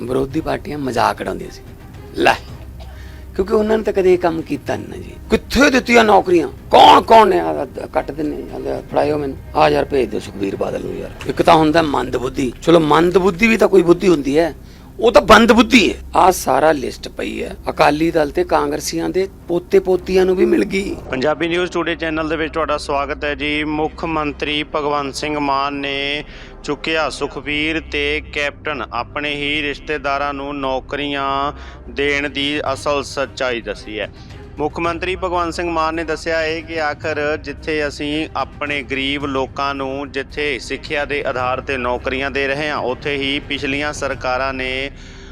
ਵਿਰੋਧੀ ਪਾਰਟੀਆਂ ਮਜ਼ਾਕ ਉਡਾਉਂਦੀਆਂ ਸੀ। ਲੈ, ਕਿਉਂਕਿ ਉਹਨਾਂ ਨੇ ਤਾਂ ਕਦੇ ਇਹ ਕੰਮ ਕੀਤਾ ਨਹੀਂ ਨਾ ਜੀ। ਕਿੱਥੇ ਦਿੱਤੀਆਂ ਨੌਕਰੀਆਂ? ਕੌਣ ਕੌਣ ਨੇ ਆ ਕੱਟ ਦਿੰਨੇ ਆ ਫੜਾਇਓ ਮੈਨੂੰ। ਆ ਯਾਰ ਭੇਜ ਦਿਓ ਸੁਖਬੀਰ ਬਾਦਲ ਨੂੰ ਯਾਰ। ਇੱਕ ਤਾਂ ਹੁੰਦਾ ਮੰਦ ਬੁੱਧੀ ਚਲੋ ਮੰਦ ਬੁੱਧੀ ਵੀ ਤਾਂ ਕੋਈ ਬੁੱਧੀ ਹੁੰਦੀ ਹੈ। ਉਹ ਤਾਂ ਬੰਦ ਬੁੱਧੀ ਹੈ। ਆ ਸਾਰਾ ਲਿਸਟ ਪਈ ਹੈ। ਅਕਾਲੀ ਦਲ ਤੇ ਕਾਂਗਰਸੀਆਂ ਦੇ ਪੋਤੇ ਪੋਤੀਆਂ ਨੂੰ ਵੀ ਮਿਲ ਗਈ। ਪੰਜਾਬੀ ਨਿਊਜ਼ ਟੂਡੇ ਚੈਨਲ ਦੇ ਵਿੱਚ ਤੁਹਾਡਾ ਸਵਾਗਤ ਹੈ ਜੀ। ਮੁੱਖ ਮੰਤਰੀ ਭਗਵੰਤ ਸਿੰਘ ਮਾਨ ਨੇ ਚੁੱਕਿਆ ਸੁਖਬੀਰ ਤੇ ਕੈਪਟਨ ਆਪਣੇ ਹੀ ਰਿਸ਼ਤੇਦਾਰਾਂ ਨੂੰ ਨੌਕਰੀਆਂ ਦੇਣ ਦੀ ਅਸਲ ਸੱਚਾਈ ਦੱਸੀ ਹੈ। ਮੁੱਖ ਮੰਤਰੀ ਭਗਵੰਤ ਸਿੰਘ ਮਾਨ ਨੇ ਦੱਸਿਆ ਹੈ ਕਿ ਆਖਰ ਜਿੱਥੇ ਅਸੀਂ ਆਪਣੇ ਗਰੀਬ ਲੋਕਾਂ ਨੂੰ ਜਿੱਥੇ ਸਿੱਖਿਆ ਦੇ ਆਧਾਰ ਤੇ ਨੌਕਰੀਆਂ ਦੇ ਰਹੇ ਹਾਂ, ਉੱਥੇ ਹੀ ਪਿਛਲੀਆਂ ਸਰਕਾਰਾਂ ਨੇ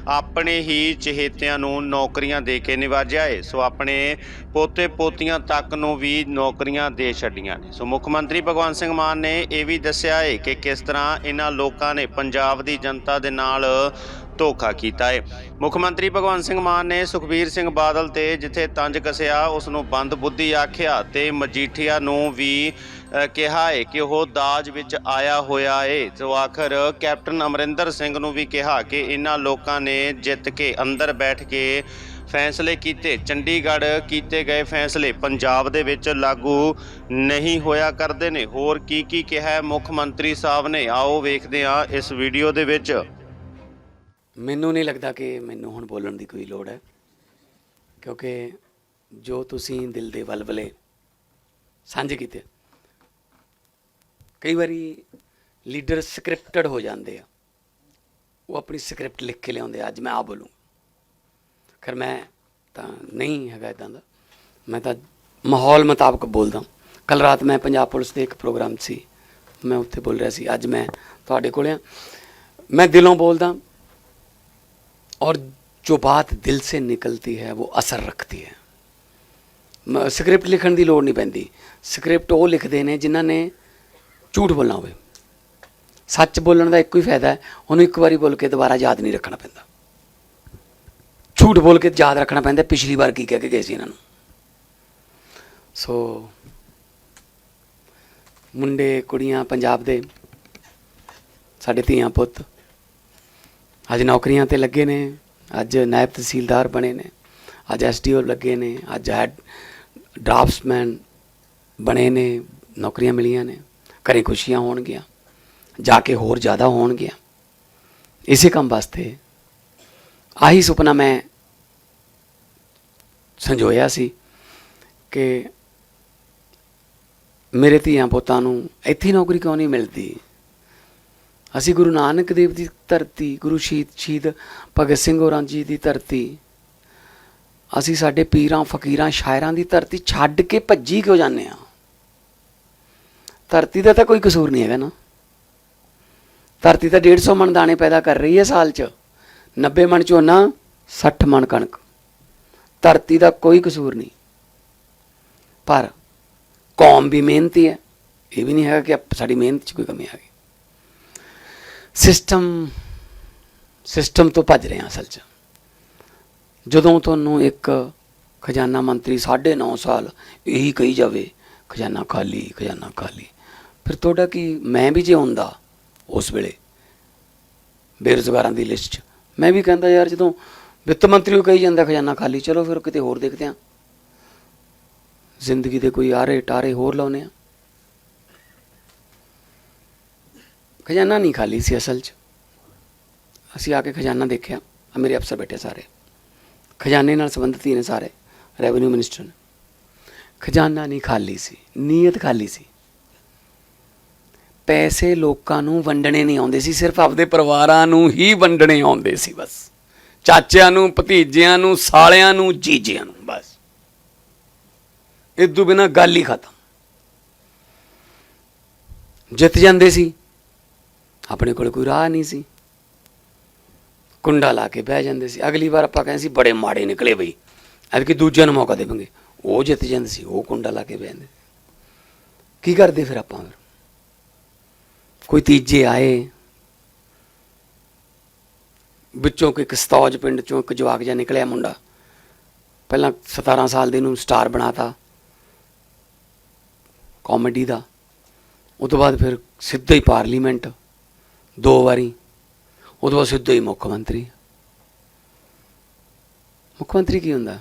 ਆਪਣੇ ਹੀ ਚਹੇਤਿਆਂ ਨੂੰ ਨੌਕਰੀਆਂ ਦੇ ਕੇ ਨਿਵਾਜਿਆ ਏ ਸੋ ਆਪਣੇ ਪੋਤੇ ਪੋਤੀਆਂ ਤੱਕ ਨੂੰ ਵੀ ਨੌਕਰੀਆਂ ਦੇ ਛੱਡੀਆਂ ਨੇ। ਸੋ ਮੁੱਖ ਮੰਤਰੀ ਭਗਵੰਤ ਸਿੰਘ ਮਾਨ ਨੇ ਇਹ ਵੀ ਦੱਸਿਆ ਏ ਕਿ ਕਿਸ ਤਰ੍ਹਾਂ ਇਹਨਾਂ ਲੋਕਾਂ ਨੇ ਪੰਜਾਬ ਦੀ ਜਨਤਾ ਦੇ ਨਾਲ ਧੋਖਾ ਕੀਤਾ ਹੈ ਮੁੱਖ ਮੰਤਰੀ ਭਗਵੰਤ ਸਿੰਘ ਮਾਨ ਨੇ ਸੁਖਬੀਰ ਸਿੰਘ ਬਾਦਲ ਤੇ ਜਿੱਥੇ ਤੰਜ ਕਸਿਆ ਉਸ ਨੂੰ ਬੰਦ ਬੁੱਧੀ ਆਖਿਆ ਤੇ ਮਜੀਠੀਆ ਨੂੰ ਵੀ ਕਿਹਾ ਹੈ ਕਿ ਉਹ ਦਾਜ ਵਿੱਚ ਆਇਆ ਹੋਇਆ ਏ। ਸੋ ਆਖਰ ਕੈਪਟਨ ਅਮਰਿੰਦਰ ਸਿੰਘ ਨੂੰ ਵੀ ਕਿਹਾ ਕਿ ਇਹਨਾਂ ਲੋਕਾਂ ਨੇ ਜਿੱਤ ਕੇ ਅੰਦਰ ਬੈਠ ਕੇ ਫੈਸਲੇ ਕੀਤੇ। ਚੰਡੀਗੜ੍ਹ ਕੀਤੇ ਗਏ ਫੈਸਲੇ ਪੰਜਾਬ ਦੇ ਵਿੱਚ ਲਾਗੂ ਨਹੀਂ ਹੋਇਆ ਕਰਦੇ ਨੇ। ਹੋਰ ਕੀ ਕੀ ਕਿਹਾ ਮੁੱਖ ਮੰਤਰੀ ਸਾਹਿਬ ਨੇ? ਆਓ ਵੇਖਦੇ ਹਾਂ ਇਸ ਵੀਡੀਓ ਦੇ ਵਿੱਚ। ਮੈਨੂੰ ਨਹੀਂ ਲੱਗਦਾ ਕਿ ਮੈਨੂੰ ਹੁਣ ਬੋਲਣ ਦੀ ਕੋਈ ਲੋੜ ਹੈ, ਕਿਉਂਕਿ ਜੋ ਤੁਸੀਂ ਦਿਲ ਦੇ ਵਲਵਲੇ ਸਾਂਝੇ ਕੀਤੇ, ਕਈ ਵਾਰੀ ਲੀਡਰ ਸਕ੍ਰਿਪਟਡ ਹੋ ਜਾਂਦੇ ਆ, ਉਹ ਆਪਣੀ ਸਕ੍ਰਿਪਟ ਲਿਖ ਕੇ ਲਿਆਉਂਦੇ ਅੱਜ ਮੈਂ ਆ ਬੋਲੂੰ। ਖਰ ਮੈਂ ਤਾਂ ਨਹੀਂ ਹੈਗਾ ਇਦਾਂ ਦਾ, ਮੈਂ ਤਾਂ ਮਾਹੌਲ ਮੁਤਾਬਕ ਬੋਲਦਾ ਕੱਲ ਰਾਤ ਮੈਂ ਪੰਜਾਬ ਪੁਲਿਸ ਦੇ ਇੱਕ ਪ੍ਰੋਗਰਾਮ ਸੀ, ਮੈਂ ਉੱਥੇ ਬੋਲ ਰਿਹਾ ਸੀ, ਅੱਜ ਮੈਂ ਤੁਹਾਡੇ ਕੋਲ ਆ। ਮੈਂ ਦਿਲੋਂ ਬੋਲਦਾ और ਜੋ ਬਾਤ ਦਿਲ ਸੇ ਨਿਕਲਦੀ ਹੈ ਉਹ ਅਸਰ ਰੱਖਦੀ ਹੈ ਸਕ੍ਰਿਪਟ ਲਿਖਣ ਦੀ ਲੋੜ ਨਹੀਂ ਪੈਂਦੀ ਸਕ੍ਰਿਪਟ ਉਹ ਲਿਖਦੇ ਨੇ ਜਿਨ੍ਹਾਂ ਨੇ ਝੂਠ ਬੋਲਣਾ ਹੋਵੇ ਸੱਚ ਬੋਲਣ ਦਾ ਇੱਕੋ ਹੀ ਫਾਇਦਾ ਹੈ ਉਹਨੂੰ ਇੱਕ ਵਾਰੀ ਬੋਲ ਕੇ ਦੁਬਾਰਾ ਯਾਦ ਨਹੀਂ ਰੱਖਣਾ ਪੈਂਦਾ ਝੂਠ ਬੋਲ ਕੇ ਯਾਦ ਰੱਖਣਾ ਪੈਂਦਾ ਪਿਛਲੀ ਵਾਰ ਕੀ ਕਹਿ ਕੇ ਗਏ ਸੀ ਇਹਨਾਂ ਨੂੰ ਸੋ ਮੁੰਡੇ ਕੁੜੀਆਂ ਪੰਜਾਬ ਦੇ ਸਾਡੇ ਧੀਆਂ ਪੁੱਤ ਅੱਜ ਨੌਕਰੀਆਂ ਤੇ ਲੱਗੇ ਨੇ, ਅੱਜ ਨਾਇਬ ਤਹਿਸੀਲਦਾਰ ਬਣੇ ਨੇ, ਅੱਜ ਐਸਡੀਓ ਲੱਗੇ ਨੇ, ਅੱਜ ਹੈਡ ਡਰਾਫਟਸਮੈਨ ਬਣੇ ਨੇ, ਨੌਕਰੀਆਂ ਮਿਲੀਆਂ ਨੇ, ਘਰੇ ਖੁਸ਼ੀਆਂ ਹੋਣਗੀਆਂ, ਜਾ ਕੇ ਹੋਰ ਜ਼ਿਆਦਾ ਹੋਣਗੀਆਂ। ਇਸੇ ਕੰਮ ਵਾਸਤੇ ਆਹੀ ਸੁਪਨਾ ਮੈਂ ਸੰਜੋਇਆ ਸੀ ਕਿ ਮੇਰੇ ਧੀਆਂ ਪੁੱਤਾਂ ਨੂੰ ਇੱਥੇ ਨੌਕਰੀ ਕਿਉਂ ਨਹੀਂ ਮਿਲਦੀ? ਅਸੀਂ ਗੁਰੂ ਨਾਨਕ ਦੇਵ ਦੀ ਧਰਤੀ, ਗੁਰੂ ਸ਼ਹੀਦ ਸ਼ਹੀਦ ਭਗਤ ਸਿੰਘ ਹੋਰਾਂ ਜੀ ਦੀ ਧਰਤੀ, ਅਸੀਂ ਸਾਡੇ ਪੀਰਾਂ, ਫਕੀਰਾਂ, ਸ਼ਾਇਰਾਂ ਦੀ ਧਰਤੀ ਛੱਡ ਕੇ ਭੱਜੀ ਕਿਉਂ ਜਾਂਦੇ ਆ ਧਰਤੀ ਦਾ ਤਾਂ ਕੋਈ ਕਸੂਰ ਨਹੀਂ ਹੈਗਾ ਨਾ। ਧਰਤੀ ਤਾਂ 150 ਮਣ ਦਾਣੇ ਪੈਦਾ ਕਰ ਰਹੀ ਹੈ ਸਾਲ 'ਚ। 90 ਮਣ ਝੋਨਾ 60 ਮਣ ਕਣਕ। ਧਰਤੀ ਦਾ ਕੋਈ ਕਸੂਰ ਨਹੀਂ। ਪਰ ਕੌਮ ਵੀ ਮਿਹਨਤੀ ਹੈ। ਇਹ ਵੀ ਨਹੀਂ ਹੈਗਾ ਕਿ ਸਾਡੀ ਮਿਹਨਤ 'ਚ ਕੋਈ ਕਮੀ ਆ ਗਈ ਸਿਸਟਮ ਸਿਸਟਮ ਤੋਂ ਭੱਜ ਰਹੇ ਹਾਂ ਅਸਲ 'ਚ। ਜਦੋਂ ਤੁਹਾਨੂੰ ਇੱਕ ਖਜ਼ਾਨਾ ਮੰਤਰੀ 9.5 ਸਾਲ ਇਹੀ ਕਹੀ ਜਾਵੇ, ਖਜ਼ਾਨਾ ਖਾਲੀ ਖਜ਼ਾਨਾ ਖਾਲੀ। ਫਿਰ ਤੁਹਾਡਾ ਕੀ, ਮੈਂ ਵੀ ਜੇ ਹੁੰਦਾ ਉਸ ਵੇਲੇ, ਬੇਰੁਜ਼ਗਾਰਾਂ ਦੀ ਲਿਸਟ 'ਚ, ਮੈਂ ਵੀ ਕਹਿੰਦਾ ਯਾਰ ਜਦੋਂ ਵਿੱਤ ਮੰਤਰੀ ਉਹ ਕਹੀ ਜਾਂਦਾ ਖਜ਼ਾਨਾ ਖਾਲੀ, ਚਲੋ ਫਿਰ ਕਿਤੇ ਹੋਰ ਦੇਖਦੇ ਹਾਂ। ਜ਼ਿੰਦਗੀ ਦੇ ਕੋਈ ਆਰੇ ਟਾਰੇ ਹੋਰ ਲਾਉਨੇ ਆ ਖਜ਼ਾਨਾ ਨਹੀਂ ਖਾਲੀ ਸੀ ਅਸਲ 'ਚ। ਅਸੀਂ ਆ ਕੇ ਖਜ਼ਾਨਾ ਦੇਖਿਆ, ਆ ਮੇਰੇ ਅਫਸਰ ਬੈਠੇ ਸਾਰੇ। ਖਜ਼ਾਨੇ ਨਾਲ ਸੰਬੰਧਿਤ ਹੀ ਨੇ ਸਾਰੇ ਰੈਵਨਿਊ ਮਿਨਿਸਟਰ ਨੇ। ਖਜ਼ਾਨਾ ਨਹੀਂ ਖਾਲੀ ਸੀ, ਨੀਅਤ ਖਾਲੀ ਸੀ। ਪੈਸੇ ਲੋਕਾਂ ਨੂੰ ਵੰਡਣੇ ਨਹੀਂ ਆਉਂਦੇ ਸੀ, ਸਿਰਫ ਆਪਦੇ ਪਰਿਵਾਰਾਂ ਨੂੰ ਹੀ ਵੰਡਣੇ ਆਉਂਦੇ ਸੀ ਬਸ। ਚਾਚਿਆਂ ਨੂੰ, ਭਤੀਜਿਆਂ ਨੂੰ, ਸਾਲਿਆਂ ਨੂੰ, ਜੀਜਿਆਂ ਨੂੰ, ਬਸ। ਇਦੋਂ ਬਿਨਾ ਗੱਲ ਹੀ ਖਤਮ। ਜਿੱਤ ਜਾਂਦੇ ਸੀ। ਆਪਣੇ ਕੋਲ ਕੋਈ ਰਾਹ ਨਹੀਂ ਸੀ। ਕੁੰਡਾ ਲਾ ਕੇ ਬਹਿ ਜਾਂਦੇ ਸੀ। ਅਗਲੀ ਵਾਰ ਆਪਾਂ ਕਹਿੰਦੇ ਸੀ, ਬੜੇ ਮਾੜੇ ਨਿਕਲੇ ਬਈ। ਐਤਕੀ ਦੂਜਿਆਂ ਨੂੰ ਮੌਕਾ ਦੇਵਾਂਗੇ। ਉਹ ਜਿੱਤ ਜਾਂਦੇ ਸੀ, ਉਹ ਕੁੰਡਾ ਲਾ ਕੇ ਬਹਿ ਜਾਂਦੇ। ਕੀ ਕਰਦੇ ਫਿਰ ਆਪਾਂ ਫਿਰ? ਕੋਈ ਤੀਜੇ ਆਏ। ਵਿੱਚੋਂ ਕੋਈ ਕਸਤੌਜ ਪਿੰਡ ਚੋਂ ਇੱਕ ਜਵਾਕ ਜਿਹਾ ਨਿਕਲਿਆ ਮੁੰਡਾ। ਪਹਿਲਾਂ 17 ਸਾਲ ਦੇ ਨੂੰ ਸਟਾਰ ਬਣਾਤਾ। ਕਾਮੇਡੀ ਦਾ। ਉਹ ਤੋਂ ਬਾਅਦ ਫਿਰ ਸਿੱਧਾ ਹੀ ਪਾਰਲੀਮੈਂਟ। ਦੋ ਵਾਰੀ। ਉਦੋਂ ਤੋਂ ਬਾਅਦ ਸਿੱਧਾ ਹੀ ਮੁੱਖ ਮੰਤਰੀ। ਮੁੱਖ ਮੰਤਰੀ ਕੀ ਹੁੰਦਾ?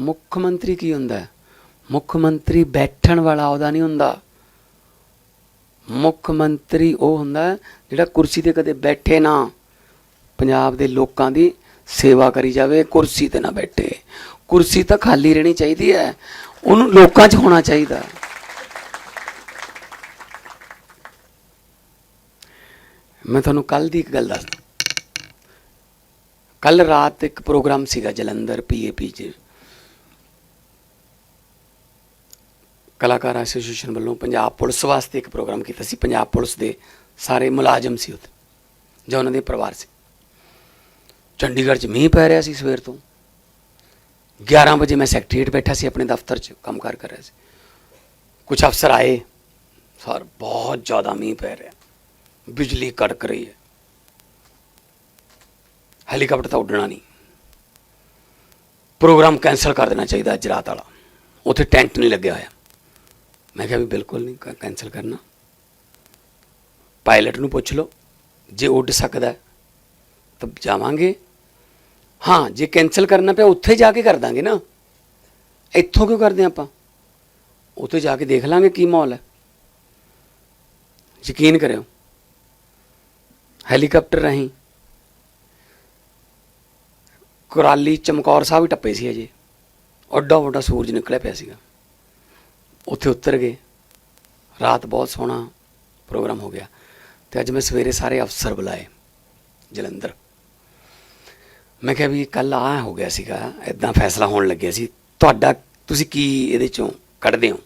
ਮੁੱਖ ਮੰਤਰੀ ਕੀ ਹੁੰਦਾ? ਮੁੱਖ ਮੰਤਰੀ ਬੈਠਣ ਵਾਲਾ ਉਹਦਾ ਨਹੀਂ ਹੁੰਦਾ। ਮੁੱਖ ਮੰਤਰੀ ਉਹ ਹੁੰਦਾ ਜਿਹੜਾ ਕੁਰਸੀ ਤੇ ਕਦੇ ਬੈਠੇ ਨਾ। ਪੰਜਾਬ ਦੇ ਲੋਕਾਂ ਦੀ ਸੇਵਾ ਕਰੀ ਜਾਵੇ, ਕੁਰਸੀ ਤੇ ਨਾ ਬੈਠੇ। ਕੁਰਸੀ ਤਾਂ ਖਾਲੀ ਰਹਿਣੀ ਚਾਹੀਦੀ ਹੈ। ਉਹਨੂੰ ਲੋਕਾਂ 'ਚ ਹੋਣਾ ਚਾਹੀਦਾ। ਮੈਂ ਤੁਹਾਨੂੰ ਕੱਲ ਦੀ ਇੱਕ ਗੱਲ ਦੱਸਦਾ। ਕੱਲ ਰਾਤ ਇੱਕ ਪ੍ਰੋਗਰਾਮ ਸੀਗਾ ਜਲੰਧਰ ਪੀਏਪੀ 'ਚ। ਕਲਾਕਾਰ ਐਸੋਸੀਏਸ਼ਨ ਵੱਲੋਂ ਪੰਜਾਬ ਪੁਲਿਸ ਵਾਸਤੇ ਇੱਕ ਪ੍ਰੋਗਰਾਮ ਕੀਤਾ ਸੀ। ਪੰਜਾਬ ਪੁਲਿਸ ਦੇ ਸਾਰੇ ਮੁਲਾਜ਼ਮ ਸੀ ਉੱਥੇ, ਜਾਂ ਉਹਨਾਂ ਦੇ ਪਰਿਵਾਰ ਸੀ। ਚੰਡੀਗੜ੍ਹ 'ਚ ਮੀਂਹ ਪੈ ਰਿਹਾ ਸੀ ਸਵੇਰ ਤੋਂ। 11 ਵਜੇ ਮੈਂ ਸੈਕਟਰੀਏਟ ਬੈਠਾ ਸੀ ਆਪਣੇ ਦਫ਼ਤਰ 'ਚ ਕੰਮ ਕਾਰ ਕਰ ਰਿਹਾ ਸੀ। ਕੁਝ ਅਫਸਰ ਆਏ। ਸਰ, ਬਹੁਤ ਜ਼ਿਆਦਾ ਮੀਂਹ ਪੈ ਰਿਹਾ। ਬਿਜਲੀ ਕੜਕ ਰਹੀ ਹੈ। ਹੈਲੀਕਾਪਟਰ ਤਾਂ ਉੱਡਣਾ ਨਹੀਂ। ਪ੍ਰੋਗਰਾਮ ਕੈਨਸਲ ਕਰ ਦੇਣਾ ਚਾਹੀਦਾ ਅੱਜ ਰਾਤ ਵਾਲਾ। ਉੱਥੇ ਟੈਂਟ ਨਹੀਂ ਲੱਗਿਆ ਹੋਇਆ। ਮੈਂ ਕਿਹਾ ਵੀ ਬਿਲਕੁਲ ਨਹੀਂ, ਕ- ਕੈਨਸਲ ਕਰਨਾ। ਪਾਇਲਟ ਨੂੰ ਪੁੱਛ ਲਓ, ਜੇ ਉੱਡ ਸਕਦਾ ਤਾਂ ਜਾਵਾਂਗੇ। ਹਾਂ, ਜੇ ਕੈਨਸਲ ਕਰਨਾ ਪਿਆ, ਉੱਥੇ ਜਾ ਕੇ ਕਰ ਦਾਂਗੇ ਨਾ। ਇੱਥੋਂ ਕਿਉਂ ਕਰਦੇ ਆਪਾਂ? ਉੱਥੇ ਜਾ ਕੇ ਦੇਖ ਲਾਂਗੇ ਕੀ ਮਾਹੌਲ ਹੈ। ਯਕੀਨ ਕਰਿਓ। ਹੈਲੀਕਾਪਟਰ ਰਾਹੀਂ। ਕੁਰਾਲੀ ਚਮਕੌਰ ਸਾਹਿਬ ਹੀ ਟੱਪੇ ਸੀ ਅਜੇ ਓਡਾ ਵੱਡਾ ਸੂਰਜ ਨਿਕਲਿਆ ਪਿਆ ਸੀਗਾ। ਉੱਥੇ ਉਤਰ ਗਏ। ਰਾਤ ਬਹੁਤ ਸੋਹਣਾ ਪ੍ਰੋਗਰਾਮ ਹੋ ਗਿਆ। ਤੇ ਅੱਜ ਮੈਂ ਸਵੇਰੇ ਸਾਰੇ ਅਫਸਰ ਬੁਲਾਏ, ਜਲੰਧਰ। ਮੈਂ ਕਿਹਾ ਵੀ ਕੱਲ ਆ ਹੋ ਗਿਆ ਸੀਗਾ ਇਦਾਂ ਫੈਸਲਾ ਹੋਣ ਲੱਗਿਆ ਸੀ। ਤੁਹਾਡਾ, ਤੁਸੀਂ ਕੀ ਇਹਦੇ ਚੋਂ ਕੱਢਦੇ ਹੋ?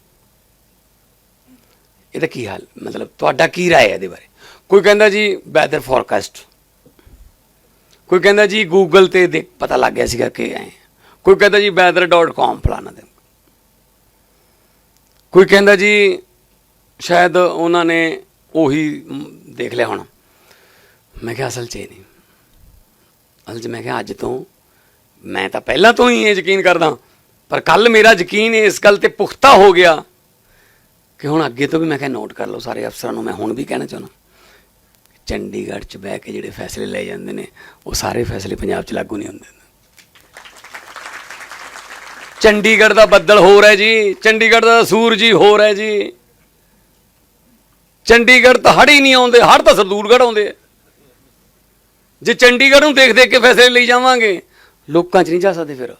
ਇਹਦਾ ਕੀ ਹਾਲ, ਮਤਲਬ ਤੁਹਾਡਾ ਕੀ ਰਾਏ ਹੈ ਇਹਦੇ ਬਾਰੇ? ਕੋਈ ਕਹਿੰਦਾ ਜੀ ਵੈਦਰ ਫੋਰਕਾਸਟ ਕੋਈ ਕਹਿੰਦਾ ਜੀ ਗੂਗਲ ਤੇ ਦੇ ਪਤਾ ਲੱਗ ਗਿਆ ਸੀਗਾ ਕਿ ਐ। ਕੋਈ ਕਹਿੰਦਾ ਜੀ weather.com ਫਲਾਣਾ ਦੇ ਕੋਈ ਕਹਿੰਦਾ ਜੀ ਸ਼ਾਇਦ ਉਹਨਾਂ ਨੇ ਉਹੀ ਦੇਖ ਲਿਆ ਹੋਣਾ। ਮੈਂ ਕਿਹਾ ਅਸਲ 'ਚ ਇਹ ਨਹੀਂ। ਅਸਲ 'ਚ ਮੈਂ ਕਿਹਾ ਅੱਜ ਤੋਂ ਮੈਂ ਤਾਂ ਪਹਿਲਾਂ ਤੋਂ ਹੀ ਇਹ ਯਕੀਨ ਕਰਦਾ। ਪਰ ਕੱਲ ਮੇਰਾ ਯਕੀਨ ਇਸ ਗੱਲ ਤੇ ਪੁਖਤਾ ਹੋ ਗਿਆ ਕਿ ਹੁਣ ਅੱਗੇ ਤੋਂ ਵੀ ਮੈਂ ਕਿਹਾ ਨੋਟ ਕਰ ਲਓ ਸਾਰੇ ਅਫਸਰਾਂ ਨੂੰ। ਮੈਂ ਹੁਣ ਵੀ ਕਹਿਣਾ ਚਾਹੁੰਦਾ। ਚੰਡੀਗੜ੍ਹ 'ਚ ਬਹਿ ਕੇ ਜਿਹੜੇ ਫੈਸਲੇ ਲਏ ਜਾਂਦੇ ਨੇ, ਉਹ ਸਾਰੇ ਫੈਸਲੇ ਪੰਜਾਬ 'ਚ ਲਾਗੂ ਨਹੀਂ ਹੁੰਦੇ। ਚੰਡੀਗੜ੍ਹ ਦਾ ਬੱਦਲ ਹੋਰ ਹੈ ਜੀ, ਚੰਡੀਗੜ੍ਹ ਦਾ ਸੂਰਜ ਹੀ ਹੋਰ ਹੈ ਜੀ। ਚੰਡੀਗੜ੍ਹ ਤਾਂ ਹੜ ਹੀ ਨਹੀਂ ਆਉਂਦੇ ਹੜ ਤਾਂ ਸਰਦੂਲਗੜ੍ਹ ਆਉਂਦੇ ਜੇ ਚੰਡੀਗੜ੍ਹ ਨੂੰ ਦੇਖ ਦੇਖ ਕੇ ਫੈਸਲੇ ਲਈ ਜਾਵਾਂਗੇ, ਲੋਕਾਂ 'ਚ ਨਹੀਂ ਜਾ ਸਕਦੇ ਫਿਰ।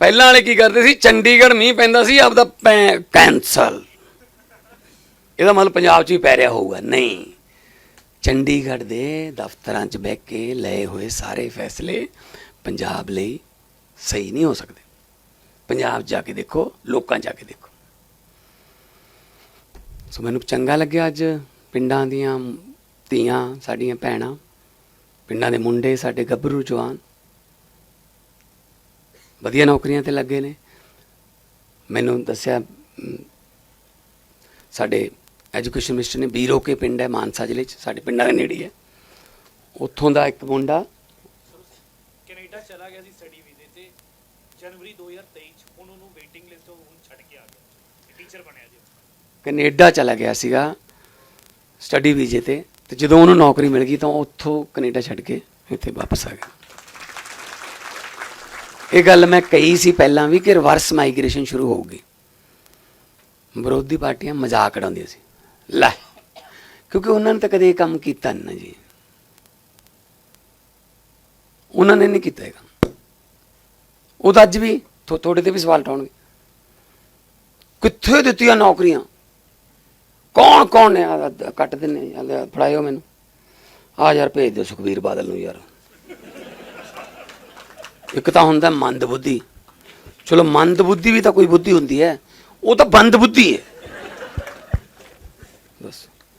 ਪਹਿਲਾਂ ਵਾਲੇ ਕੀ ਕਰਦੇ ਸੀ, ਚੰਡੀਗੜ੍ਹ ਮੀਂਹ ਪੈਂਦਾ ਸੀ, ਆਪਦਾ ਕੈਂਸਲ ਇਹਦਾ ਮਤਲਬ ਪੰਜਾਬ 'ਚ ਹੀ ਪੈ ਰਿਹਾ ਹੋਊਗਾ, ਨਹੀਂ। ਚੰਡੀਗੜ੍ਹ ਦੇ ਦਫ਼ਤਰਾਂ 'ਚ ਬਹਿ ਕੇ ਲਏ ਹੋਏ ਸਾਰੇ ਫੈਸਲੇ ਪੰਜਾਬ ਲਈ ਸਹੀ ਨਹੀਂ ਹੋ ਸਕਦੇ। ਪੰਜਾਬ ਜਾ ਕੇ ਦੇਖੋ, ਲੋਕਾਂ ਜਾ ਕੇ ਦੇਖੋ। ਸੋ ਮੈਨੂੰ ਚੰਗਾ ਲੱਗਿਆ ਅੱਜ ਪਿੰਡਾਂ ਦੀਆਂ ਧੀਆਂ, ਸਾਡੀਆਂ ਭੈਣਾਂ, ਪਿੰਡਾਂ ਦੇ ਮੁੰਡੇ, ਸਾਡੇ ਗੱਭਰੂ ਜਵਾਨ। ਵਧੀਆ ਨੌਕਰੀਆਂ ਤੇ ਲੱਗੇ ਨੇ। ਮੈਨੂੰ ਦੱਸਿਆ, ਸਾਡੇ ਐਜੂਕੇਸ਼ਨ ਮਿਨਿਸਟਰ ਨੇ ਬੀਰੋ ਕੇ ਪਿੰਡ ਹੈ ਮਾਨਸਾ ਜ਼ਿਲ੍ਹੇ 'ਚ ਸਾਡੇ ਪਿੰਡਾਂ ਦੇ ਨੇੜੇ ਹੈ। ਉੱਥੋਂ ਦਾ ਇੱਕ ਮੁੰਡਾ ਕੈਨੇਡਾ ਚਲਾ ਗਿਆ ਸੀ ਸਟੱਡੀ ਵੀਜ਼ੇ ਤੇ। ਜਨਵਰੀ 2023 ਚ ਹੁਣ ਉਹਨੂੰ ਵੇਟਿੰਗ ਲਿਸਟ ਤੋਂ ਹੁਣ ਛੱਡ ਕੇ ਆ ਗਿਆ। ਟੀਚਰ ਬਣਿਆ ਜੀ ਕੈਨੇਡਾ ਚਲਾ ਗਿਆ ਸੀਗਾ ਸਟੱਡੀ ਵੀਜ਼ੇ ਤੇ ਤੇ ਜਦੋਂ ਉਹਨੂੰ ਨੌਕਰੀ ਮਿਲ ਗਈ ਤਾਂ ਉੱਥੋਂ ਕੈਨੇਡਾ ਛੱਡ ਕੇ ਇੱਥੇ ਵਾਪਸ ਆ ਗਿਆ। ਇਹ ਗੱਲ ਮੈਂ ਕਹੀ ਸੀ ਪਹਿਲਾਂ ਵੀ ਕਿ ਰਿਵਰਸ ਮਾਈਗ੍ਰੇਸ਼ਨ ਸ਼ੁਰੂ ਹੋਊਗੀ। ਵਿਰੋਧੀ ਪਾਰਟੀਆਂ ਮਜ਼ਾਕ ਉਡਾਉਂਦੀਆਂ ਸੀ। ਲੈ, ਕਿਉਂਕਿ ਉਹਨਾਂ ਨੇ ਤਾਂ ਕਦੇ ਇਹ ਕੰਮ ਕੀਤਾ ਨਹੀਂ ਨਾ ਜੀ। ਉਹਨਾਂ ਨੇ ਨਹੀਂ ਕੀਤਾ ਇਹ ਕੰਮ। ਉਹ ਤਾਂ ਅੱਜ ਵੀ ਥੋ- ਤੁਹਾਡੇ ਤੇ ਵੀ ਸਵਾਲ ਉਠਾਉਣਗੇ। ਕਿੱਥੇ ਦਿੱਤੀਆਂ ਨੌਕਰੀਆਂ? ਕੌਣ ਕੌਣ ਨੇ ਕੱਟ ਦਿੰਨੇ ਆ ਲੈ ਫੜਾਇਓ ਮੈਨੂੰ। ਆ ਯਾਰ ਭੇਜ ਦਿਓ ਸੁਖਬੀਰ ਬਾਦਲ ਨੂੰ ਯਾਰ। ਇੱਕ ਤਾਂ ਹੁੰਦਾ ਮੰਦ ਬੁੱਧੀ ਚਲੋ ਮੰਦ ਬੁੱਧੀ ਵੀ ਤਾਂ ਕੋਈ ਬੁੱਧੀ ਹੁੰਦੀ ਹੈ। ਉਹ ਤਾਂ ਬੰਦ ਬੁੱਧੀ ਹੈ।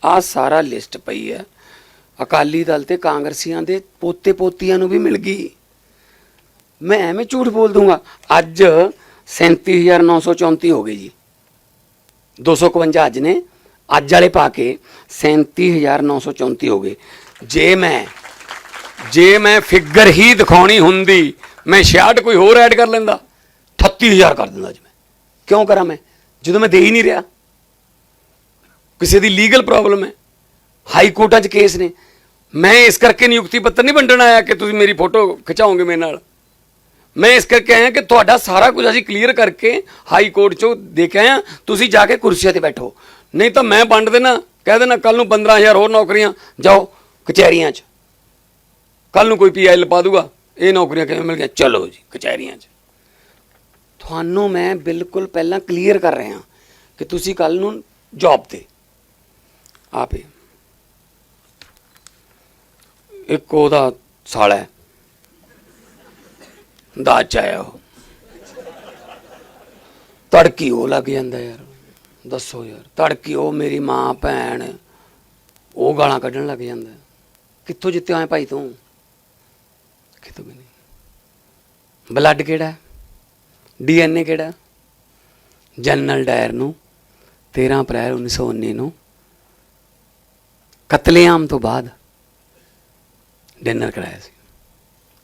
ਆ ਸਾਰਾ ਲਿਸਟ ਪਈ ਹੈ। ਅਕਾਲੀ ਦਲ ਤੇ ਕਾਂਗਰਸੀਆਂ ਦੇ ਪੋਤੇ ਪੋਤੀਆਂ ਨੂੰ ਵੀ ਮਿਲ ਗਈ। ਮੈਂ ਐਵੇਂ ਝੂਠ ਬੋਲ ਦੂੰਗਾ, ਅੱਜ 37934 ਹੋ ਗਏ ਜੀ। 251 ਅੱਜ ਨੇ, ਅੱਜ ਵਾਲੇ ਪਾ ਕੇ 37934 ਹੋ ਗਏ। ਜੇ ਮੈਂ ਜੇ ਮੈਂ ਫਿਗਰ ਹੀ ਦਿਖਾਉਣੀ ਹੁੰਦੀ, ਮੈਂ 66 ਕੋਈ ਹੋਰ ਐਡ ਕਰ ਲੈਂਦਾ। 38000 ਕਰ ਦਿੰਦਾ ਅੱਜ ਮੈਂ। ਕਿਉਂ ਕਰਾਂ ਮੈਂ? ਜਦੋਂ ਮੈਂ ਦੇ ਹੀ ਨਹੀਂ ਰਿਹਾ। ਕਿਸੇ ਦੀ ਲੀਗਲ ਪ੍ਰੋਬਲਮ ਹੈ। ਹਾਈ ਕੋਰਟਾਂ 'ਚ ਕੇਸ ਨੇ। ਮੈਂ ਇਸ ਕਰਕੇ ਨਿਯੁਕਤੀ ਪੱਤਰ ਨਹੀਂ ਵੰਡਣ ਆਇਆ ਕਿ ਤੁਸੀਂ ਮੇਰੀ ਫੋਟੋ ਖਿਚਾਓਗੇ ਮੇਰੇ ਨਾਲ। ਮੈਂ ਇਸ ਕਰਕੇ ਆਇਆ ਕਿ ਤੁਹਾਡਾ ਸਾਰਾ ਕੁਝ ਅਸੀਂ ਕਲੀਅਰ ਕਰਕੇ ਹਾਈ ਕੋਰਟ ਚੋਂ ਦੇ ਕੇ ਆਇਆ ਤੁਸੀਂ ਜਾ ਕੇ ਕੁਰਸੀਆਂ ਤੇ ਬੈਠੋ। ਨਹੀਂ ਤਾਂ ਮੈਂ ਵੰਡ ਦੇਣਾ। ਕਹਿ ਦੇਣਾ ਕੱਲ ਨੂੰ 15000 ਹੋਰ ਨੌਕਰੀਆਂ, ਜਾਓ ਕਚਹਿਰੀਆਂ 'ਚ। ਕੱਲ ਨੂੰ ਕੋਈ ਪੀਆਈ ਲਪਾ ਦੂਗਾ, ਇਹ ਨੌਕਰੀਆਂ ਕਿਵੇਂ ਮਿਲ ਗਈਆਂ? ਚਲੋ ਜੀ, ਕਚਹਿਰੀਆਂ 'ਚ। ਤੁਹਾਨੂੰ ਮੈਂ ਬਿਲਕੁਲ ਪਹਿਲਾਂ ਕਲੀਅਰ ਕਰ ਰਿਹਾ ਕਿ ਤੁਸੀਂ ਕੱਲ ਨੂੰ ਜੌਬ ਤੇ ਆਪੇ। ਇੱਕ ਉਹਦਾ ਸਾਲਾ ਹੈ। ਦਾਜ ਚ ਉਹ। ਤੜਕੀ ਉਹ ਲੱਗ ਜਾਂਦਾ ਯਾਰ। ਦੱਸੋ ਯਾਰ, ਤੜਕੀ ਉਹ ਮੇਰੀ ਮਾਂ, ਭੈਣ, ਉਹ ਗਾਲਾਂ ਕੱਢਣ ਲੱਗ ਜਾਂਦਾ। ਕਿੱਥੋਂ ਜਿੱਤਿਆ ਆਏ ਭਾਈ ਤੂੰ? ਕਿੱਥੋਂ ਵੀ ਨਹੀਂ ਬਲੱਡ ਕਿਹੜਾ ਡੀਐਨਏ ਕਿਹੜਾ ਜਨਰਲ ਡਾਇਰ ਨੂੰ 13 ਅਪ੍ਰੈਲ 1919 ਨੂੰ। ਕਤਲੇਆਮ ਤੋਂ ਬਾਅਦ ਡਿਨਰ ਕਰਾਇਆ ਸੀ।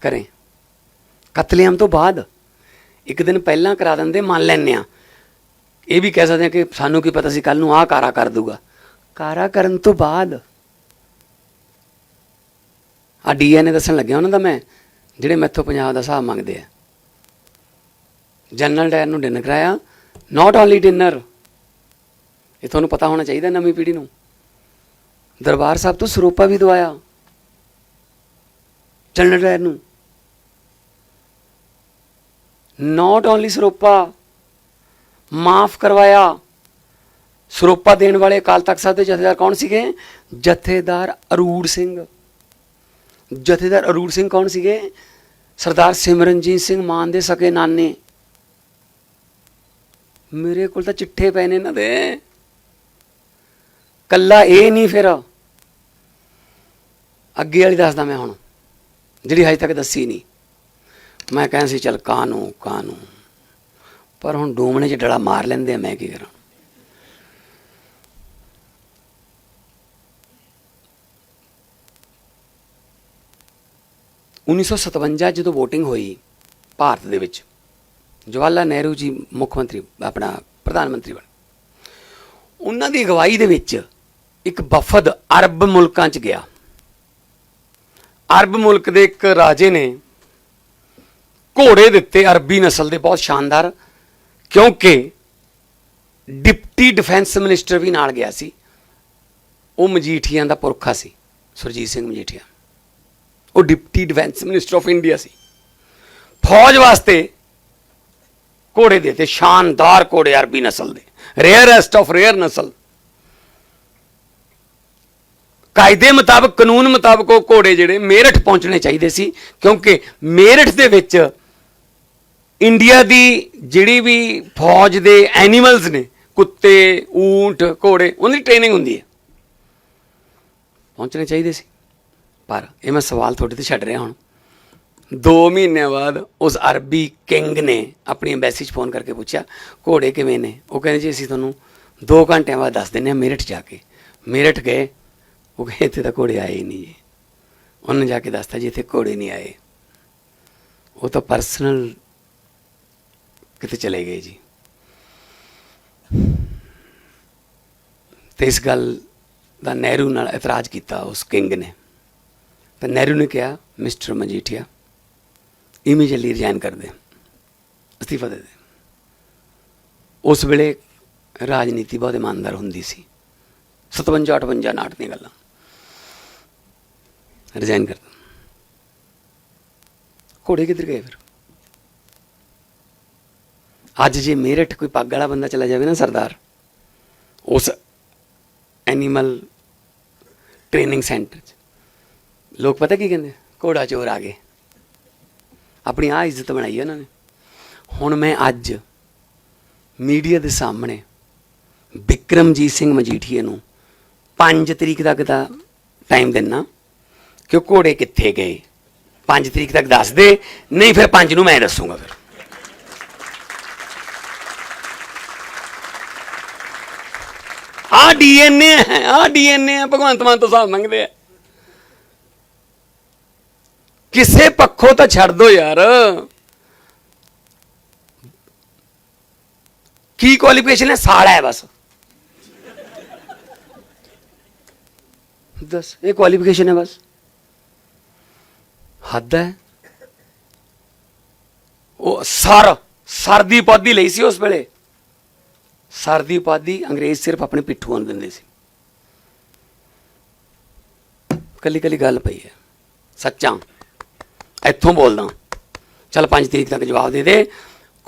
ਕਰੇ। ਕਤਲੇਆਮ ਤੋਂ ਬਾਅਦ ਇੱਕ ਦਿਨ ਪਹਿਲਾਂ ਕਰਾ ਦਿੰਦੇ, ਮੰਨ ਲੈਂਦੇ ਆ ਇਹ ਵੀ ਕਹਿ ਸਕਦੇ ਆ ਕਿ ਸਾਨੂੰ ਕੀ ਪਤਾ ਸੀ ਕੱਲ ਨੂੰ ਆਹ ਕਾਰਾ ਕਰ ਦੂਗਾ। ਕਾਰਾ ਕਰਨ ਤੋਂ ਬਾਅਦ ਆ ਡੀਐਨਏ ਦੱਸਣ ਲੱਗਿਆ ਉਹਨਾਂ ਦਾ ਮੈਂ, ਜਿਹੜੇ ਮੈਥੋਂ ਪੰਜਾਬ ਦਾ ਹਿਸਾਬ ਮੰਗਦੇ ਆ। ਜਨਰਲ ਡਾਇਰ ਨੂੰ ਡਿਨਰ ਕਰਾਇਆ। ਨਾਟ ਓਨਲੀ ਡਿਨਰ ਇਹ ਤੁਹਾਨੂੰ ਪਤਾ ਹੋਣਾ ਚਾਹੀਦਾ ਨਵੀਂ ਪੀੜ੍ਹੀ ਨੂੰ। ਦਰਬਾਰ ਸਾਹਿਬ ਤੋਂ ਸਰੋਪਾ ਵੀ ਦਵਾਇਆ। ਜਨਰਲ ਡਾਇਰ ਨੂੰ। ਨਾਟ ਓਨਲੀ ਸਰੋਪਾ, ਮਾਫ ਕਰਵਾਇਆ। ਸਰੋਪਾ ਦੇਣ ਵਾਲੇ ਅਕਾਲ ਤਖਤ ਸਾਹਿਬ ਦੇ ਜਥੇਦਾਰ ਕੌਣ ਸੀਗੇ? ਜਥੇਦਾਰ ਅਰੂੜ ਸਿੰਘ। ਜਥੇਦਾਰ ਅਰੂੜ ਸਿੰਘ ਕੌਣ ਸੀਗੇ? ਸਰਦਾਰ ਸਿਮਰਨਜੀਤ ਸਿੰਘ ਮਾਨ ਦੇ ਸਕੇ ਨਾਨੇ। ਮੇਰੇ ਕੋਲ ਤਾਂ ਚਿੱਠੇ ਪਏ ਨੇ ਇਹਨਾਂ ਦੇ। ਕੱਲਾ ਇਹ ਨਹੀਂ ਫਿਰ। ਅੱਗੇ ਵਾਲੀ ਦੱਸਦਾ ਮੈਂ ਹੁਣ, ਜਿਹੜੀ ਹਜੇ ਤੱਕ ਦੱਸੀ ਨਹੀਂ। ਮੈਂ ਕਹਿੰਦਾ ਸੀ, ਚਲ ਕਾਨੂੰ ਕਾਨੂੰ ਪਰ ਹੁਣ ਡੂਮਣੇ 'ਚ ਡੜਾ ਮਾਰ ਲੈਂਦੇ ਆ, ਮੈਂ ਕੀ ਕਰਾਂ। ਉੱਨੀ ਸੌ ਸਤਵੰਜਾ ਜਦੋਂ VOTING ਹੋਈ ਭਾਰਤ ਦੇ ਵਿੱਚ ਜਵਾਹਰ ਲਾਲ ਨਹਿਰੂ ਜੀ ਮੁੱਖ ਮੰਤਰੀ, ਆਪਣਾ ਪ੍ਰਧਾਨ ਮੰਤਰੀ ਬਣੇ। ਉਹਨਾਂ ਦੀ ਅਗਵਾਈ ਦੇ ਵਿੱਚ ਇੱਕ ਵਫਦ ਅਰਬ ਮੁਲਕਾਂ 'ਚ ਗਿਆ। ਅਰਬ ਮੁਲਕ ਦੇ ਇੱਕ ਰਾਜੇ ਨੇ ਘੋੜੇ ਦਿੱਤੇ ਅਰਬੀ ਨਸਲ ਦੇ, ਬਹੁਤ ਸ਼ਾਨਦਾਰ, ਕਿਉਂਕਿ ਡਿਪਟੀ ਡਿਫੈਂਸ ਮਿਨਿਸਟਰ ਵੀ ਨਾਲ ਗਿਆ ਸੀ। ਉਹ ਮਜੀਠੀਆਂ ਦਾ ਪੁਰਖਾ ਸੀ, ਸੁਰਜੀਤ ਸਿੰਘ ਮਜੀਠੀਆ। ਉਹ deputy defence minister of India ਸੀ। ਫੌਜ ਵਾਸਤੇ ਘੋੜੇ ਦਿੱਤੇ, ਸ਼ਾਨਦਾਰ ਘੋੜੇ ਅਰਬੀ ਨਸਲ ਦੇ, ਰੇਅਰੈਸਟ ਆਫ ਰੇਅਰ ਨਸਲ। ਕਾਇਦੇ ਮੁਤਾਬਕ, ਕਾਨੂੰਨ ਮੁਤਾਬਕ ਉਹ ਘੋੜੇ ਜਿਹੜੇ ਮੇਰਠ ਪਹੁੰਚਣੇ ਚਾਹੀਦੇ ਸੀ, ਕਿਉਂਕਿ ਮੇਰਠ ਦੇ ਵਿੱਚ ਇੰਡੀਆ ਦੀ ਜਿਹੜੀ ਵੀ ਫੌਜ ਦੇ ਐਨੀਮਲਸ ਨੇ, ਕੁੱਤੇ, ਊਂਟ, ਘੋੜੇ ਉਹਨਾਂ ਦੀ ਟ੍ਰੇਨਿੰਗ ਹੁੰਦੀ ਹੈ। ਪਹੁੰਚਣੇ ਚਾਹੀਦੇ ਸੀ। ਪਰ ਇਹ ਮੈਂ ਸਵਾਲ ਤੁਹਾਡੇ ਤੇ ਛੱਡ ਰਿਹਾ ਹੁਣ। 2 ਮਹੀਨਿਆਂ ਬਾਅਦ ਉਸ ਅਰਬੀ ਕਿੰਗ ਨੇ ਆਪਣੀ ਐਮਬੈਸੀ 'ਚ ਫੋਨ ਕਰਕੇ ਪੁੱਛਿਆ, ਘੋੜੇ ਕਿਵੇਂ ਨੇ? ਉਹ ਕਹਿੰਦੇ ਜੀ, ਅਸੀਂ ਤੁਹਾਨੂੰ 2 ਘੰਟਿਆਂ ਬਾਅਦ ਦੱਸ ਦਿੰਦੇ ਹਾਂ, ਮੇਰਠ ਜਾ ਕੇ। ਮੇਰਠ ਗਏ ਉਹ ਕਹਿੰਦੇ, ਇੱਥੇ ਤਾਂ ਘੋੜੇ ਆਏ ਹੀ ਨਹੀਂ ਜੀ। ਉਹਨੇ ਜਾ ਕੇ ਦੱਸਤਾ ਜੀ, ਇੱਥੇ ਘੋੜੇ ਨਹੀਂ ਆਏ। ਉਹ ਤਾਂ ਪਰਸਨਲ ਕਿਤੇ ਚਲੇ ਗਏ ਜੀ। ਤੇ ਇਸ ਗੱਲ ਦਾ ਨਹਿਰੂ ਨਾਲ ਇਤਰਾਜ਼ ਕੀਤਾ ਉਸ ਕਿੰਗ ਨੇ। ਤਾਂ ਨਹਿਰੂ ਨੇ ਕਿਹਾ, ਮਿਸਟਰ ਮਜੀਠੀਆ ਇਮੀਡੀਏਟਲੀ ਰਿਜ਼ਾਈਨ ਕਰ ਦੇ। ਅਸਤੀਫਾ ਦੇ ਦੇ। ਉਸ ਵੇਲੇ ਰਾਜਨੀਤੀ ਬਹੁਤ ਇਮਾਨਦਾਰ ਹੁੰਦੀ ਸੀ। 57 58 ਨਾਟ ਦੀਆਂ ਗੱਲਾਂ। ਰਿਜ਼ਾਈਨ ਕਰ ਦਿੱਤਾ। ਘੋੜੇ ਕਿੱਧਰ ਗਏ ਫਿਰ? ਅੱਜ ਜੇ ਮੇਰਠ ਕੋਈ ਪੱਗ ਵਾਲਾ ਬੰਦਾ ਚਲਾ ਜਾਵੇ ਨਾ ਸਰਦਾਰ, ਉਸ ਐਨੀਮਲ ਟ੍ਰੇਨਿੰਗ ਸੈਂਟਰ 'ਚ। ਲੋਕ ਪਤਾ ਕੀ ਕਹਿੰਦੇ? ਘੋੜਾ ਚੋਰ ਆ ਗਏ। ਆਪਣੀ ਆ ਇੱਜ਼ਤ ਬਣਾਈ ਹੈ ਉਹਨਾਂ ਨੇ। ਹੁਣ ਮੈਂ ਅੱਜ ਮੀਡੀਆ ਦੇ ਸਾਹਮਣੇ ਬਿਕਰਮਜੀਤ ਸਿੰਘ ਮਜੀਠੀਏ ਨੂੰ 5 ਤਰੀਕ ਤੱਕ ਦਾ ਟਾਈਮ ਦਿੰਨਾ। ਕਿ ਘੋੜੇ ਕਿੱਥੇ ਗਏ? 5 ਤਰੀਕ ਤੱਕ ਦੱਸ ਦੇ, ਨਹੀਂ ਫਿਰ 5 ਨੂੰ ਮੈਂ ਦੱਸੂਗਾ ਫਿਰ। ਆ ਡੀਐਨਏ ਹੈ ਆ ਡੀਐਨਏ ਹੈ, ਭਗਵੰਤ ਮਾਨ ਤੋਂ ਹਿਸਾਬ ਮੰਗਦੇ ਆ। ਕਿਸੇ ਪੱਖੋਂ ਤਾਂ ਛੱਡ ਦੋ ਯਾਰ। ਕੀ ਕੁਆਲੀਫਿਕੇਸ਼ਨ ਹੈ? ਸਾਲਾ ਹੈ ਬਸ। ਦੱਸ, ਇਹ ਕੁਆਲੀਫਿਕੇਸ਼ਨ ਹੈ ਬਸ। ਹੱਦ ਹੈ? ਉਹ ਸਰ ਸਰ ਦੀ ਉਪਾਧੀ ਲਈ ਸੀ ਉਸ ਵੇਲੇ। ਸਰ ਦੀ ਉਪਾਧੀ ਅੰਗਰੇਜ਼ ਸਿਰਫ ਆਪਣੇ ਪਿੱਠੂ ਨੂੰ ਦਿੰਦੇ ਸੀ। ਕੱਲੀ ਕੱਲੀ ਗੱਲ ਪਈ ਹੈ। ਸੱਚਾਂ। ਇੱਥੋਂ ਬੋਲਦਾ। ਚੱਲ 5 ਤਰੀਕ ਤੱਕ ਜਵਾਬ ਦੇ ਦੇ।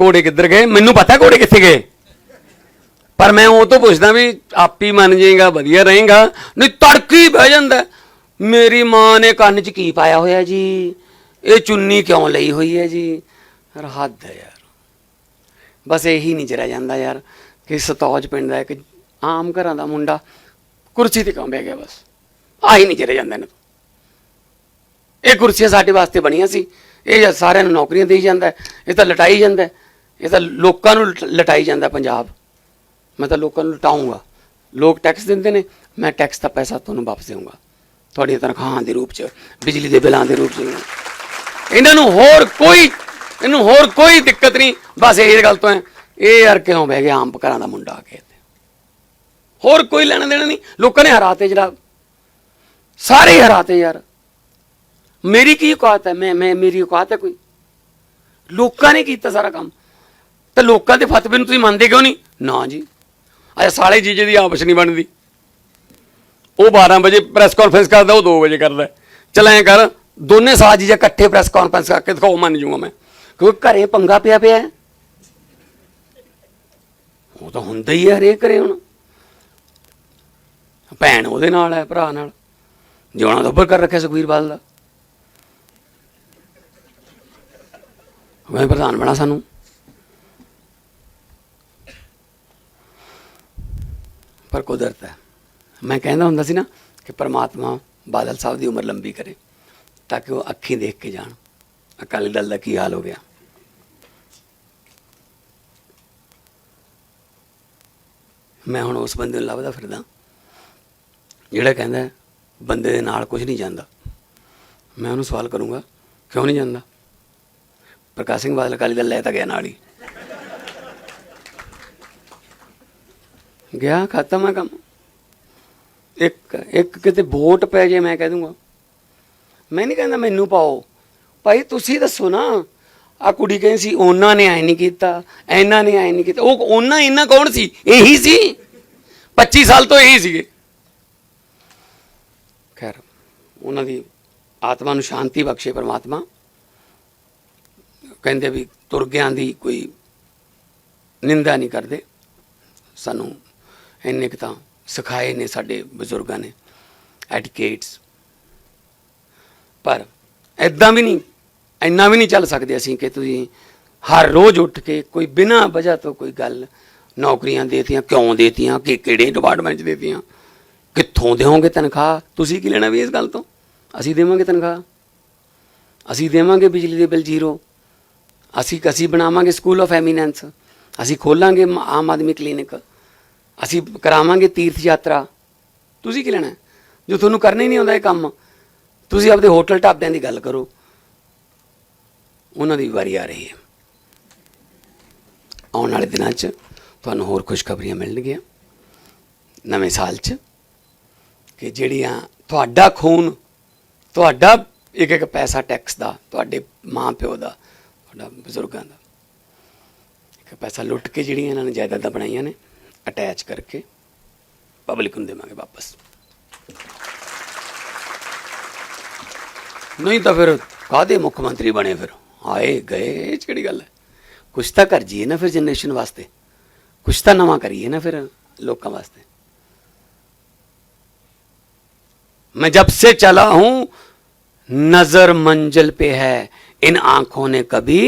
ਘੋੜੇ ਕਿੱਧਰ ਗਏ? ਮੈਨੂੰ ਪਤਾ ਘੋੜੇ ਕਿੱਥੇ ਗਏ। ਪਰ ਮੈਂ ਉਹ ਤੋਂ ਪੁੱਛਦਾ ਵੀ, ਆਪ ਹੀ ਮੰਨ ਜਾਏਗਾ, ਵਧੀਆ ਰਹੇਗਾ। ਨਹੀਂ, ਤੜਕੀ ਬਹਿ ਜਾਂਦਾ। ਮੇਰੀ ਮਾਂ ਨੇ ਕੰਨ 'ਚ ਕੀ ਪਾਇਆ ਹੋਇਆ ਜੀ? ਇਹ ਚੁੰਨੀ ਕਿਉਂ ਲਈ ਹੋਈ ਹੈ ਜੀ? ਯਾਰ ਹੱਦ ਹੈ ਯਾਰ। ਬਸ ਇਹੀ ਨਹੀਂ ਚਰਿਆ ਜਾਂਦਾ ਯਾਰ ਕਿ ਸਤੌਜ ਪਿੰਡ ਦਾ ਇੱਕ ਆਮ ਘਰਾਂ ਦਾ ਮੁੰਡਾ ਕੁਰਸੀ ਤੇ ਕਿਉਂ ਬਹਿ ਗਿਆ ਬਸ? ਆਹੀ ਨਹੀਂ ਚਰਿਆ ਜਾਂਦਾ ਇਹਨਾਂ ਤੋਂ। ਇਹ ਕੁਰਸੀਆਂ ਸਾਡੇ ਵਾਸਤੇ ਬਣੀਆਂ ਸੀ। ਇਹ ਜਦ ਸਾਰਿਆਂ ਨੂੰ ਨੌਕਰੀਆਂ ਦੇਈ ਜਾਂਦਾ ਇਹ ਤਾਂ ਲਟਾਈ ਜਾਂਦਾ ਇਹ ਤਾਂ ਲੋਕਾਂ ਨੂੰ ਲਟ- ਲਟਾਈ ਜਾਂਦਾ ਪੰਜਾਬ। ਮੈਂ ਤਾਂ ਲੋਕਾਂ ਨੂੰ ਲਟਾਉਂਗਾ ਲੋਕ ਟੈਕਸ ਦਿੰਦੇ ਨੇ, ਮੈਂ ਟੈਕਸ ਦਾ ਪੈਸਾ ਤੁਹਾਨੂੰ ਵਾਪਸ ਦੇਵਾਂਗਾ ਤੁਹਾਡੀਆਂ ਤਨਖਾਹਾਂ ਦੇ ਰੂਪ 'ਚ, ਬਿਜਲੀ ਦੇ ਬਿੱਲਾਂ ਦੇ ਰੂਪ 'ਚ। ਇਹਨਾਂ ਨੂੰ ਹੋਰ ਕੋਈ, ਇਹਨੂੰ ਹੋਰ ਕੋਈ ਦਿੱਕਤ ਨਹੀਂ। ਬਸ ਇਹ ਗੱਲ ਤੋਂ ਹੈ, ਇਹ ਯਾਰ ਕਿਉਂ ਬਹਿ ਗਿਆ ਆਮ ਘਰਾਂ ਦਾ ਮੁੰਡਾ ਆ ਕੇ ਇੱਥੇ ਹੋਰ ਕੋਈ ਲੈਣਾ ਦੇਣਾ ਨਹੀਂ। ਲੋਕਾਂ ਨੇ ਹਰਾਤੇ ਜਨਾਬ। ਸਾਰੇ ਹਰਾਤੇ ਯਾਰ। ਮੇਰੀ ਕੀ ਔਕਾਤ ਹੈ? ਮੈਂ ਮੈਂ, ਮੇਰੀ ਔਕਾਤ ਹੈ ਕੋਈ? ਲੋਕਾਂ ਨੇ ਕੀਤਾ ਸਾਰਾ ਕੰਮ। ਤੇ ਲੋਕਾਂ ਦੇ ਫਤਵੇ ਨੂੰ ਤੁਸੀਂ ਮੰਨਦੇ ਕਿਉਂ ਨਹੀਂ? ਨਾ ਜੀ। ਅਜਾ ਸਾਲੇ ਜੀਜੇ ਦੀ ਆਪਸ ਨਹੀਂ ਬਣਦੀ। ਉਹ 12 ਵਜੇ ਪ੍ਰੈਸ ਕਾਨਫਰੰਸ ਕਰਦਾ, ਉਹ 2 ਵਜੇ ਕਰਦਾ। ਚਲ ਐਂ ਕਰ, ਦੋਨੇ ਸਾਜ ਜੀਜੇ ਇਕੱਠੇ ਪ੍ਰੈਸ ਕਾਨਫਰੰਸ ਕਰਕੇ ਦਿਖਾਓ ਮੰਨ ਜੂਗਾ ਮੈਂ। ਕਿਉਂਕਿ ਘਰੇ ਪੰਗਾ ਪਿਆ ਪਿਆ ਉਹ ਤਾਂ ਹੁੰਦਾ ਹੀ ਹੈ ਹਰੇਕ ਘਰੇ ਹੁਣ। ਭੈਣ ਉਹਦੇ ਨਾਲ ਹੈ, ਭਰਾ ਨਾਲ। ਜਿਉਣਾ ਦੱਬਰ ਕਰ ਰੱਖਿਆ ਸੁਖਵੀਰ ਬਾਦਲ ਦਾ। ਮੈਂ ਪ੍ਰਧਾਨ ਬਣਾ ਸਾਨੂੰ। ਪਰ ਕੁਦਰਤ ਹੈ। ਮੈਂ ਕਹਿੰਦਾ ਹੁੰਦਾ ਸੀ ਨਾ ਕਿ ਪਰਮਾਤਮਾ ਬਾਦਲ ਸਾਹਿਬ ਦੀ ਉਮਰ ਲੰਬੀ ਕਰੇ ਤਾਂ ਕਿ ਉਹ ਅੱਖੀਂ ਦੇਖ ਕੇ ਜਾਣ। ਅਕਾਲੀ ਦਲ ਦਾ ਕੀ ਹਾਲ ਹੋ ਗਿਆ? ਮੈਂ ਹੁਣ ਉਸ ਬੰਦੇ ਨੂੰ ਲੱਭਦਾ ਫਿਰਦਾ। ਜਿਹੜਾ ਕਹਿੰਦਾ ਬੰਦੇ ਦੇ ਨਾਲ ਕੁਝ ਨਹੀਂ ਜਾਂਦਾ। ਮੈਂ ਉਹਨੂੰ ਸਵਾਲ ਕਰੂੰਗਾ, ਕਿਉਂ ਨਹੀਂ ਜਾਂਦਾ? ਪ੍ਰਕਾਸ਼ ਸਿੰਘ ਬਾਦਲ ਅਕਾਲੀ ਦਲ ਲੈ ਤਾਂ ਗਿਆ ਨਾਲ ਹੀ। ਗਿਆ ਖਤਮ ਹੈ ਕੰਮ। ਇੱਕ ਇੱਕ ਕਿਤੇ ਵੋਟ ਪੈ ਜੇ ਮੈਂ ਕਹਿ ਦੂੰਗਾ। ਮੈਂ ਨਹੀਂ ਕਹਿੰਦਾ ਮੈਨੂੰ ਪਾਓ। ਭਾਈ ਤੁਸੀਂ ਦੱਸੋ ਨਾ ਆ ਕੁੜੀ ਕਹਿੰਦੀ ਸੀ, ਉਹਨਾਂ ਨੇ ਐ ਨਹੀਂ ਕੀਤਾ, ਇਹਨਾਂ ਨੇ ਐ ਨਹੀਂ ਕੀਤਾ। ਉਹ ਉਹਨਾਂ ਇਹਨਾਂ ਕੌਣ ਸੀ? ਇਹੀ ਸੀ। 25 ਸਾਲ ਤੋਂ ਇਹੀ ਸੀਗੇ। ਖੈਰ, ਉਹਨਾਂ ਦੀ ਆਤਮਾ ਨੂੰ ਸ਼ਾਂਤੀ ਬਖਸ਼ੇ ਪਰਮਾਤਮਾ। ਕਹਿੰਦੇ ਵੀ ਤੁਰਗਿਆਂ ਦੀ ਕੋਈ ਨਿੰਦਾ ਨਹੀਂ ਕਰਦੇ। ਸਾਨੂੰ ਇੰਨੇ ਕੁ ਤਾਂ ਸਿਖਾਏ ਨੇ ਸਾਡੇ ਬਜ਼ੁਰਗਾਂ ਨੇ ਐਟੀਕੇਟਸ ਪਰ ਐਦਾਂ ਵੀ ਨਹੀਂ, ਇੰਨਾ ਵੀ ਨਹੀਂ ਚੱਲ ਸਕਦੇ ਅਸੀਂ ਕਿ ਤੁਸੀਂ ਹਰ ਰੋਜ਼ ਉੱਠ ਕੇ ਕੋਈ ਬਿਨਾਂ ਵਜ੍ਹਾ ਤੋਂ ਕੋਈ ਗੱਲ ਨੌਕਰੀਆਂ ਦੇਤੀਆਂ, ਕਿਉਂ ਦੇਤੀਆਂ, ਕਿ ਕਿਹੜੇ ਡਿਪਾਰਟਮੈਂਟ 'ਚ ਦੇਤੀਆਂ, ਕਿੱਥੋਂ ਦੇਵੋਗੇ ਤਨਖਾਹ? ਤੁਸੀਂ ਕੀ ਲੈਣਾ ਵੀ ਇਸ ਗੱਲ ਤੋਂ? ਅਸੀਂ ਦੇਵਾਂਗੇ ਤਨਖਾਹ। ਅਸੀਂ ਦੇਵਾਂਗੇ ਬਿਜਲੀ ਦੇ ਬਿੱਲ ਜ਼ੀਰੋ। ਅਸੀਂ ਕਸੀ ਬਣਾਵਾਂਗੇ ਸਕੂਲ ਆਫ ਐਮੀਨੈਂਸ ਅਸੀਂ ਖੋਲਾਂਗੇ ਆਮ ਆਦਮੀ ਕਲੀਨਿਕ ਅਸੀਂ ਕਰਾਵਾਂਗੇ ਤੀਰਥ ਯਾਤਰਾ। ਤੁਸੀਂ ਕੀ ਲੈਣਾ? ਜੋ ਤੁਹਾਨੂੰ ਕਰਨਾ ਹੀ ਨਹੀਂ ਆਉਂਦਾ ਇਹ ਕੰਮ, ਤੁਸੀਂ ਆਪਦੇ ਹੋਟਲ ਢਾਬਿਆਂ ਦੀ ਗੱਲ ਕਰੋ। ਉਹਨਾਂ ਦੀ ਵਾਰੀ ਆ ਰਹੀ ਹੈ। ਆਉਣ ਵਾਲੇ ਦਿਨਾਂ 'ਚ ਤੁਹਾਨੂੰ ਹੋਰ ਖੁਸ਼ਖਬਰੀਆਂ ਮਿਲਣਗੀਆਂ। ਨਵੇਂ ਸਾਲ 'ਚ ਕਿ ਜਿਹੜੀਆਂ ਤੁਹਾਡਾ ਖੂਨ, ਤੁਹਾਡਾ ਇੱਕ ਇੱਕ ਪੈਸਾ ਟੈਕਸ ਦਾ, ਤੁਹਾਡੇ ਮਾਂ ਪਿਓ ਦਾ, ਤੁਹਾਡਾ ਬਜ਼ੁਰਗਾਂ ਦਾ, ਇੱਕ ਪੈਸਾ ਲੁੱਟ ਕੇ ਜਿਹੜੀਆਂ ਇਹਨਾਂ ਨੇ ਜਾਇਦਾਦਾਂ ਬਣਾਈਆਂ ਨੇ ਅਟੈਚ ਕਰਕੇ ਪਬਲਿਕ ਨੂੰ ਦੇਵਾਂਗੇ ਵਾਪਸ ਨਹੀਂ ਤਾਂ ਫਿਰ ਕਾਦੇ ਮੁੱਖ ਮੰਤਰੀ ਬਣੇ ਫਿਰ ਆਏ ਗਏ ਇਹ 'ਚ ਕਿਹੜੀ ਗੱਲ ਹੈ ਕੁਛ ਤਾਂ ਕਰ ਜੀਏ ਨਾ ਫਿਰ ਜਨਰੇਸ਼ਨ ਵਾਸਤੇ ਕੁਛ ਤਾਂ ਨਵਾਂ ਕਰੀਏ ਨਾ ਫਿਰ ਲੋਕਾਂ ਵਾਸਤੇ मैं जब से चला हूं नजर मंजिल पे है इन आंखों ने कभी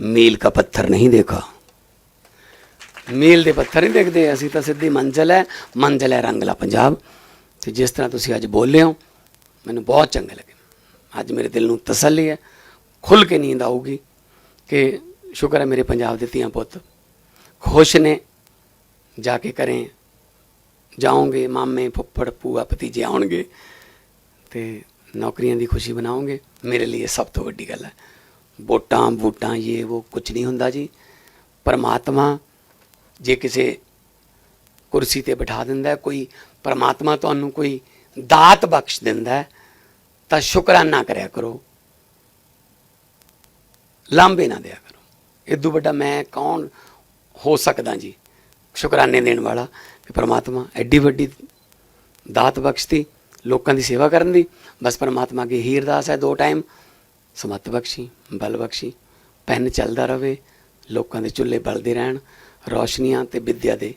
मील का पत्थर नहीं देखा ਮੀਲ ਦੇ ਪੱਥਰ ਨਹੀਂ ਦੇਖਦੇ, ਅਸੀਂ ਤਾਂ ਸਿੱਧੀ ਮੰਜ਼ਲ ਹੈ ਮੰਜ਼ਲ ਹੈ ਰੰਗਲਾ ਪੰਜਾਬ। ਤੇ ਜਿਸ ਤਰ੍ਹਾਂ ਤੁਸੀਂ ਅੱਜ ਬੋਲੇ ਹੋ, ਮੈਨੂੰ ਬਹੁਤ ਚੰਗਾ ਲੱਗਿਆ ਅੱਜ ਮੇਰੇ ਦਿਲ ਨੂੰ ਤਸੱਲੀ ਹੈ ਖੁੱਲ ਕੇ ਨੀਂਦ ਆਊਗੀ ਕਿ ਸ਼ੁਕਰ ਹੈ ਮੇਰੇ ਪੰਜਾਬ ਦੇ ਧੀਆਂ ਪੁੱਤ ਖੁਸ਼ ਨੇ, ਜਾ ਕੇ ਕਰੇ ਜਾਓਗੇ, ਮਾਮੇ, ਫੁੱਫੜ, ਭੂਆ, ਭਤੀਜੇ ਆਉਣਗੇ ਤੇ ਨੌਕਰੀਆਂ ਦੀ ਖੁਸ਼ੀ ਬਣਾਓਗੇ ਮੇਰੇ ਲਈ ਇਹ ਸਭ ਤੋਂ ਵੱਡੀ ਗੱਲ ਹੈ। ਵੋਟਾਂ ਵੋਟਾਂ, ਇਹ ਉਹ ਕੁਝ ਨਹੀਂ ਹੁੰਦਾ ਜੀ। ਪਰਮਾਤਮਾ ਜੇ ਕਿਸੇ ਕੁਰਸੀ ਤੇ ਬਿਠਾ ਦਿੰਦਾ ਕੋਈ ਪਰਮਾਤਮਾ ਤੁਹਾਨੂੰ ਕੋਈ ਦਾਤ ਬਖਸ਼ ਦਿੰਦਾ ਤਾਂ ਸ਼ੁਕਰਾਨਾ ਕਰਿਆ ਕਰੋ। ਲਾਂਬੇ ਨਾ ਦਿਆ ਕਰੋ। ਇਦੋਂ ਵੱਡਾ ਮੈਂ ਕੌਣ ਹੋ ਸਕਦਾ ਜੀ? ਸ਼ੁਕਰਾਨੇ ਦੇਣ ਵਾਲਾ ਕਿ ਪਰਮਾਤਮਾ ਐਡੀ ਵੱਡੀ ਦਾਤ ਬਖਸ਼ਤੀ ਲੋਕਾਂ ਦੀ ਸੇਵਾ ਕਰਨ ਦੀ। ਬਸ ਪਰਮਾਤਮਾ ਅੱਗੇ ਹੀ ਅਰਦਾਸ ਹੈ, ਦੋ ਟਾਈਮ ਸਮਤ ਬਖਸ਼ੀ, ਬਲ ਬਖਸ਼ੀ, ਪੈਨ ਚੱਲਦਾ ਰਵੇ ਲੋਕਾਂ ਦੇ ਚੁੱਲ੍ਹੇ ਬਲਦੇ ਰਹਿਣ ਰੌਸ਼ਨੀਆਂ ਤੇ ਵਿਦਿਆ ਦੇ